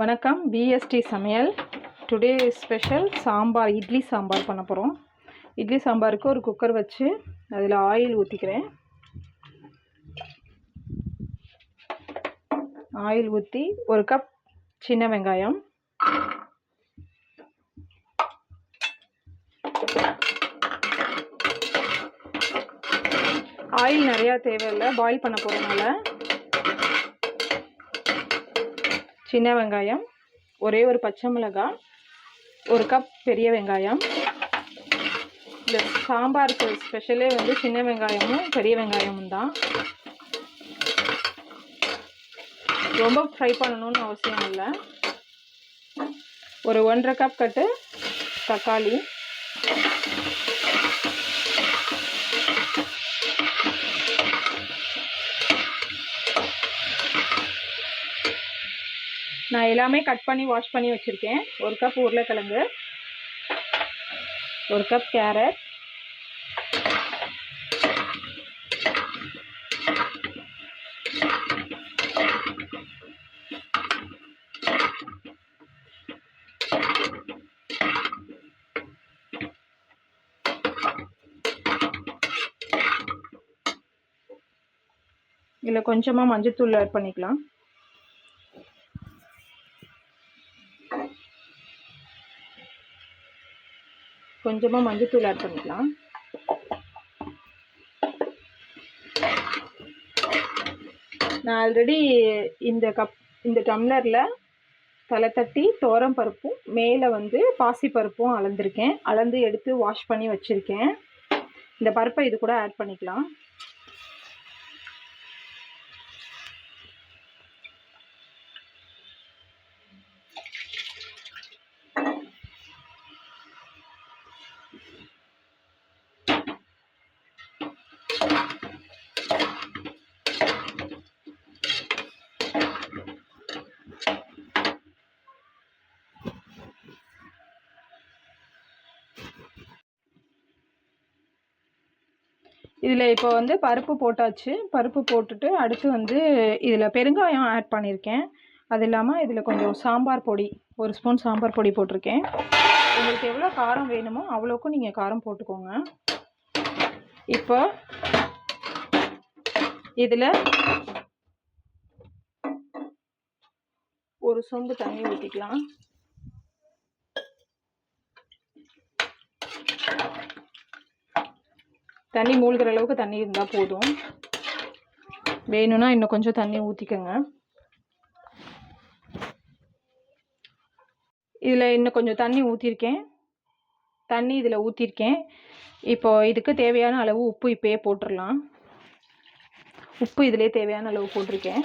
வணக்கம் பிஎஸ்டி சமையல். Today special sambar idli sambar பண்ண போகிறோம் இட்லி சாம்பாருக்கு ஒரு குக்கர் வச்சு அதில் ஆயில் ஊற்றிக்கிறேன் ஆயில் ஊற்றி ஒரு கப் சின்ன வெங்காயம். ஆயில் நிறையா தேவையில்லை பாயில் பண்ண போகிறதுனால சின்ன வெங்காயம் ஒரே ஒரு பச்சை மிளகாய் ஒரு கப் பெரிய வெங்காயம். இந்த சாம்பாருக்கு ஸ்பெஷலே வந்து சின்ன வெங்காயமும் பெரிய வெங்காயமும் தான். ரொம்ப ஃப்ரை பண்ணணும்னு அவசியம் இல்லை. ஒரு ஒன்றரை கப் கட்டு தக்காளி. நான் எல்லாமே கட் பண்ணி வாஷ் பண்ணி வச்சுருக்கேன். ஒரு கப் உருளைக்கிழங்கு ஒரு கப் கேரட் இதில் கொஞ்சமாக மஞ்சத்தூள் ஆட் பண்ணிக்கலாம். கொஞ்சமாக மஞ்சத்தூள் ஆட் பண்ணிக்கலாம். நான் ஆல்ரெடி இந்த கப் இந்த டம்ளரில் தலை தட்டி தோரம் பருப்பும் மேலே வந்து பாசி பருப்பும் அளந்திருக்கேன். அளந்து எடுத்து வாஷ் பண்ணி வச்சுருக்கேன். இந்த பருப்பை இது கூட ஆட் பண்ணிக்கலாம். இதில் இப்போ வந்து பருப்பு போட்டாச்சு. பருப்பு போட்டுட்டு அடுத்து வந்து இதில் பெருங்காயம் ஆட் பண்ணியிருக்கேன் அது இல்லாமல் இதில் கொஞ்சம் சாம்பார் பொடி ஒரு ஸ்பூன் சாம்பார் பொடி போட்டிருக்கேன். உங்களுக்கு எவ்வளோ காரம் வேணுமோ அவ்வளோக்கும் நீங்கள் காரம் போட்டுக்கோங்க. இப்போ இதில் ஒரு சொம்பு தண்ணி ஊற்றிக்கலாம் தண்ணி மூழ்கிற அளவுக்கு தண்ணி இருந்தால் போதும். வேணும்னா இன்னும் கொஞ்சம் தண்ணி ஊற்றிக்கோங்க இதில் இன்னும் கொஞ்சம் தண்ணி ஊற்றிருக்கேன் தண்ணி இதில் ஊற்றிருக்கேன் இப்போ இதுக்கு தேவையான அளவு உப்பு இப்போயே போட்டுடலாம் உப்பு இதிலே தேவையான அளவு போட்டிருக்கேன்.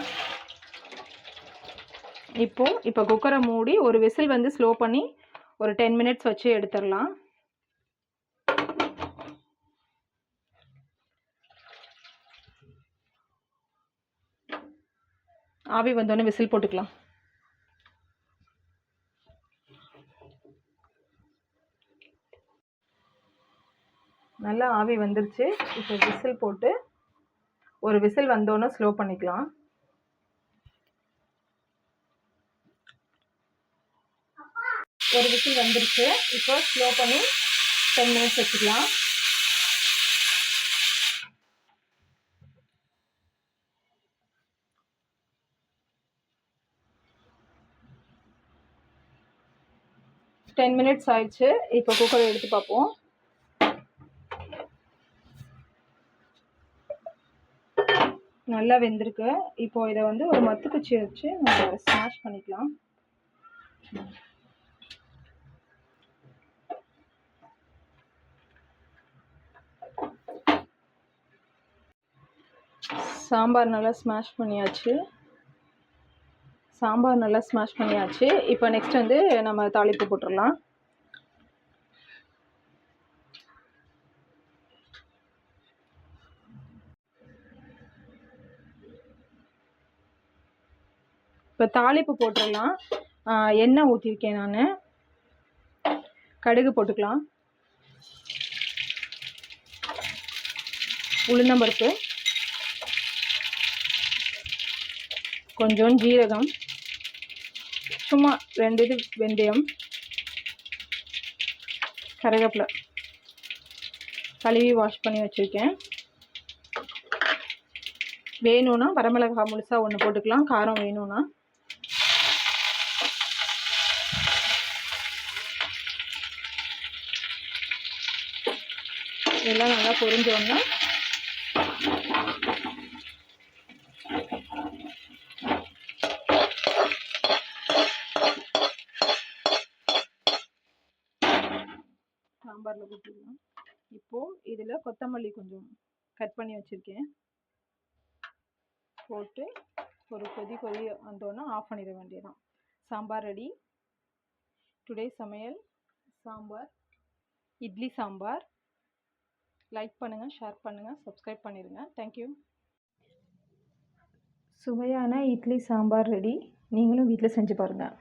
இப்போது இப்போ குக்கரை மூடி ஒரு விசில் வந்து ஸ்லோ பண்ணி ஒரு டென் மினிட்ஸ் வச்சு எடுத்துடலாம் ஆவி வந்தோடனே விசில் போட்டுக்கலாம். நல்லா ஆவி வந்துருச்சு. இப்போ விசில் போட்டு ஒரு விசில் வந்தோடனே ஸ்லோ பண்ணிக்கலாம். ஒரு விசில் வந்துருச்சு. இப்போ ஸ்லோ பண்ணி டென் மினிட்ஸ் வச்சுக்கலாம். டென் மினிட்ஸ் ஆயிடுச்சு. இப்போ குக்கரை எடுத்து பார்ப்போம். நல்லா வெந்திருக்கு. இப்போ இதை வந்து ஒரு மத்து குச்சி வச்சு நம்ம ஸ்மாஷ் பண்ணிக்கலாம். சாம்பார் நல்லா ஸ்மாஷ் பண்ணியாச்சு. சாம்பார் நல்லா ஸ்மாஷ் பண்ணியாச்சு. இப்போ நெக்ஸ்ட் வந்து நம்ம தாளிப்பு போட்டுடலாம். இப்போ தாளிப்பு போட்டுடலாம். எண்ணெய் ஊற்றிருக்கேன் நான். கடுகு போட்டுக்கலாம். உளுந்தம்பருப்பு. கொஞ்சம் ஜீரகம். சும்மா ரெண்டு இது வெந்தயம் கருவேப்பிலை கழுவி வாஷ் பண்ணி வச்சுருக்கேன் வேணும்னா வரமிளகாய் முழுசாக ஒன்று போட்டுக்கலாம் காரம் வேணும்னா எல்லாம் நல்லா பொரிஞ்சோன்னா சாம்பாரில் கொட்டிடலாம் இப்போது இதில் கொத்தமல்லி கொஞ்சம் கட் பண்ணி வச்சுருக்கேன். போட்டு ஒரு கொதி கொதி வந்தோன்னா ஆஃப் பண்ணிட வேண்டியதான் சாம்பார் ரெடி டுடே சமையல் சாம்பார் இட்லி சாம்பார். லைக் பண்ணுங்கள் ஷேர் பண்ணுங்கள் சப்ஸ்கிரைப் பண்ணிடுங்க தேங்க்யூ சுவையான இட்லி சாம்பார் ரெடி நீங்களும் வீட்டில் செஞ்சு பாருங்கள்